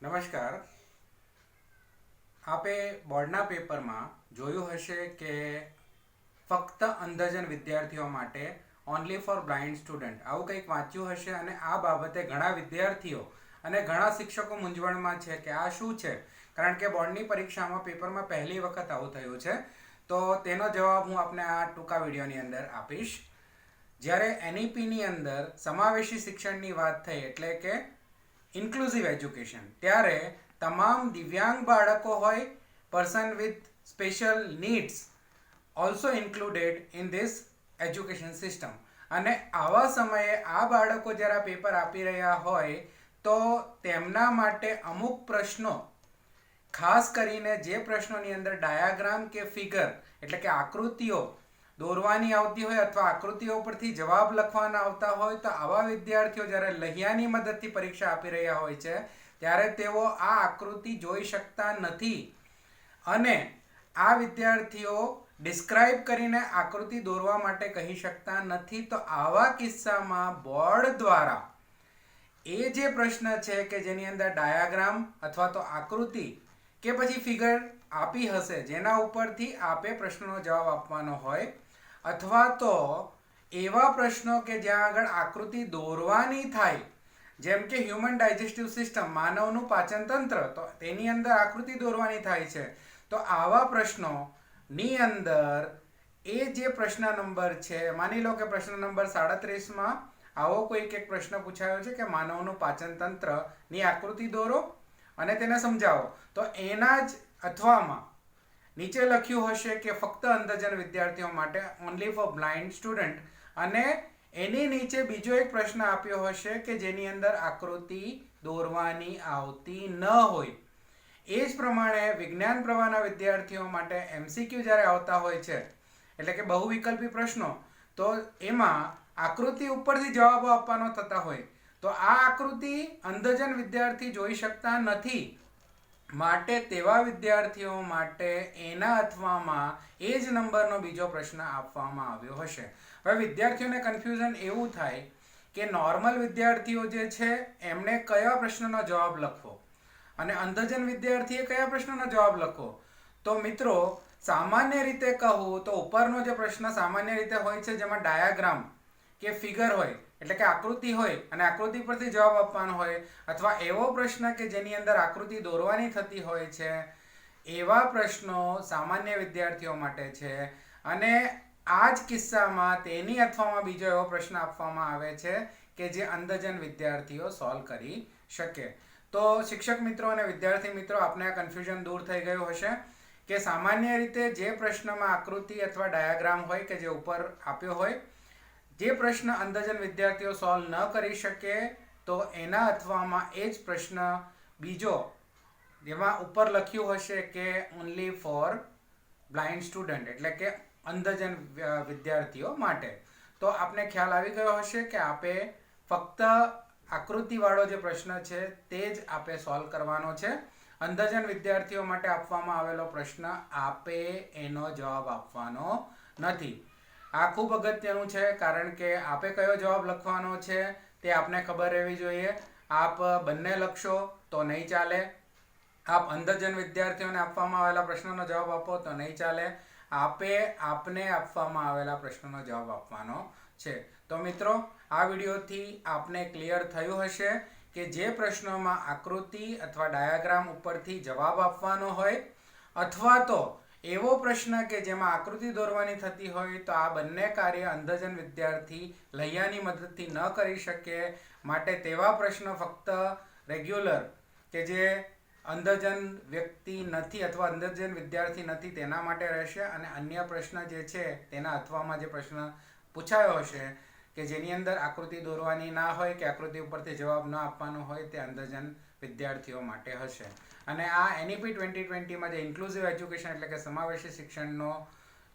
નમસ્કાર. આપે બોર્ડના પેપરમાં જોયું હશે કે ફક્ત અંધજન વિદ્યાર્થીઓ માટે ઓનલી ફોર બ્લાઇન્ડ સ્ટુડન્ટ આવું કંઈક વાંચ્યું હશે અને આ બાબતે ઘણા વિદ્યાર્થીઓ અને ઘણા શિક્ષકો મૂંઝવણમાં છે કે આ શું છે? કારણ કે બોર્ડની પરીક્ષામાં પેપરમાં પહેલી વખત આવું થયું છે. તો તેનો જવાબ હું આપને આ ટૂંકા વિડીયોની અંદર આપીશ. જ્યારે એનઈપીની અંદર સમાવેશી શિક્ષણની વાત થઈ એટલે કે ઇન્ક્લુઝિવ એજ્યુકેશન ત્યારે તમામ દિવ્યાંગ બાળકો હોય person with special needs also included in this education system અને આવા સમયે આ બાળકો જ્યારે પેપર આપી રહ્યા હોય, તો તેમના માટે અમુક પ્રશ્નો, ખાસ કરીને જે પ્રશ્નોની અંદર ડાયાગ્રામ કે ફિગર એટલે કે આકૃતિઓ દોરવાની આવતી હોય અથવા આકૃતિઓ પરથી જવાબ લખવાના આવતા હોય તો આવા વિદ્યાર્થીઓ જ્યારે લહિયાની મદદથી પરીક્ષા આપી રહ્યા હોય છે, ત્યારે તેઓ આ આકૃતિ જોઈ શકતા નથી. અને આ વિદ્યાર્થીઓ ડિસ્ક્રાઇબ કરીને આકૃતિ દોરવા માટે કહી શકતા નથી. તો આવા કિસ્સામાં બોર્ડ દ્વારા એ જે પ્રશ્ન છે કે જેની અંદર ડાયાગ્રામ અથવા તો આકૃતિ કે પછી ફિગર આપી હશે, જેના ઉપરથી આપે પ્રશ્નનો જવાબ આપવાનો હોય અથવા તો એવા પ્રશ્નો કે જ્યાં આગળ આકૃતિ દોરવાની થાય, જેમ કે હ્યુમન ડાયજેસ્ટિવ સિસ્ટમ માનવનું પાચન તંત્ર તો તેની અંદર આકૃતિ દોરવાની થાય છે. તો આવા પ્રશ્નોની અંદર એ જે પ્રશ્ન નંબર છે, માની લો કે પ્રશ્ન નંબર સાડત્રીસમાં આવો કોઈક એક પ્રશ્ન પૂછાયો છે કે માનવનું પાચન તંત્રની આકૃતિ દોરો અને તેને સમજાવો. તો એના જ અથવામાં નીચે લખ્યું હશે કે ફક્ત અંધજન વિદ્યાર્થીઓ માટે ઓનલી ફોર બ્લાઇન્ડ સ્ટુડન્ટ અને એની નીચે બીજો એક પ્રશ્ન આપ્યો હશે કે જેની અંદર આકૃતિ દોરવાની આવતી ન હોય. એ જ પ્રમાણે વિજ્ઞાન પ્રવાહના વિદ્યાર્થીઓ માટે એમસીક્યુ જ્યારે આવતા હોય છે, એટલે કે બહુવિકલ્પી પ્રશ્નો, તો એમાં આકૃતિ ઉપરથી જવાબો આપવાનો થતા હોય. તો આ આકૃતિ અંધજન વિદ્યાર્થી જોઈ શકતા નથી. માટે તેવા વિદ્યાર્થીઓ માટે એના અથવામાં એ જ નંબરનો બીજો પ્રશ્ન આપવામાં આવ્યો હશે. હવે વિદ્યાર્થીઓને કન્ફ્યુઝન એવું થાય કે નોર્મલ વિદ્યાર્થીઓ જે છે એમણે કયા પ્રશ્નનો જવાબ લખવો? અને અંધજન વિદ્યાર્થીએ કયા પ્રશ્નનો જવાબ લખવો? તો મિત્રો, સામાન્ય રીતે કહું તો ઉપરનો જે પ્રશ્ન સામાન્ય રીતે હોય છે, જેમાં ડાયાગ્રામ કે ફિગર હોય એટલે કે આકૃતિ હોય અને આકૃતિ પરથી જવાબ આપવાનો હોય અથવા એવો પ્રશ્ન કે જેની અંદર આકૃતિ દોરવાની થતી હોય છે, એવા પ્રશ્નો સામાન્ય વિદ્યાર્થીઓ માટે છે. અને આ જ કિસ્સામાં તેની અથવામાં બીજો એવો પ્રશ્ન આપવામાં આવે છે કે જે અંધજન વિદ્યાર્થીઓ સોલ્વ કરી શકે. તો શિક્ષક મિત્રો અને વિદ્યાર્થી મિત્રો, આપને આ કન્ફ્યુઝન દૂર થઈ ગયું હશે કે સામાન્ય રીતે જે પ્રશ્નમાં આકૃતિ અથવા ડાયાગ્રામ હોય કે જે ઉપર આપ્યો હોય જે પ્રશ્ન અંધજન વિદ્યાર્થીઓ સોલ્વ ન કરી શકે, તો એના અથવામાં એ જ પ્રશ્ન બીજો જેમાં ઉપર લખ્યું હશે કે ઓનલી ફોર બ્લાઇન્ડ સ્ટુડન્ટ એટલે કે અંધજન વિદ્યાર્થીઓ માટે. તો આપને ખ્યાલ આવી ગયો હશે કે આપે ફક્ત આકૃતિવાળો જે પ્રશ્ન છે તે જ આપે સોલ્વ કરવાનો છે. અંધજન વિદ્યાર્થીઓ માટે આપવામાં આવેલો પ્રશ્ન આપે એનો જવાબ આપવાનો નથી. આ ખૂબ અગત્યનું છે, કારણ કે આપે કયો જવાબ લખવાનો છે તે આપને ખબર રહેવી જોઈએ. આપ બંને લખશો તો નહીં ચાલે. આપ અંધજન વિદ્યાર્થીઓને આપવામાં આવેલા પ્રશ્નનો જવાબ આપો તો નહીં ચાલે. આપે આપને આપવામાં આવેલા પ્રશ્નનો જવાબ આપવાનો છે. તો મિત્રો, આ વિડીયોથી આપને ક્લિયર થયું હશે કે જે પ્રશ્નોમાં આકૃતિ અથવા ડાયાગ્રામ ઉપરથી જવાબ આપવાનો હોય અથવા તો એવો પ્રશ્ન કે જેમાં આકૃતિ દોરવાની થતી હોય તો આ બંને કાર્ય અંધજન વિદ્યાર્થી લૈયાની મદદથી ન કરી શકે માટે તેવા પ્રશ્નો ફક્ત રેગ્યુલર કે જે અંધજન વ્યક્તિ નથી અથવા અંધજન વિદ્યાર્થી નથી તેના માટે રહેશે અને અન્ય પ્રશ્ન જે છે તેના અથવામાં જે પ્રશ્ન પૂછાયો હશે કે જેની અંદર આકૃતિ દોરવાની ના હોય કે આકૃતિ ઉપરથી જવાબ ન આપવાનો હોય તે અંધજન વિદ્યાર્થીઓ માટે હશે. અને આ એનઈપી ટ્વેન્ટી ટ્વેન્ટીમાં જે ઇન્ક્લુઝિવ એજ્યુકેશન એટલે કે સમાવેશી શિક્ષણનો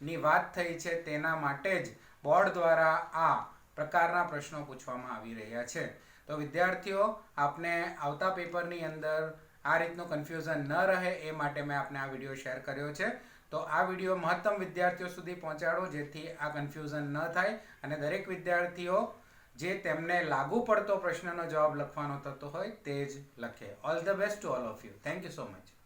ની વાત થઈ છે તેના માટે જ બોર્ડ દ્વારા આ પ્રકારના પ્રશ્નો પૂછવામાં આવી રહ્યા છે. તો વિદ્યાર્થીઓ, આપને આવતા પેપરની અંદર આ રીતનું કન્ફ્યુઝન ન રહે એ માટે મેં આપને આ વીડિયો શેર કર્યો છે. તો આ વીડિયો મહત્તમ વિદ્યાર્થીઓ સુધી પહોંચાડો, જેથી આ કન્ફ્યુઝન ન થાય અને દરેક વિદ્યાર્થીઓ જે તેમને લાગુ પડતો પ્રશ્નનો જવાબ લખવાનો થતો હોય તે જ લખે. All the best to all of you thank you so much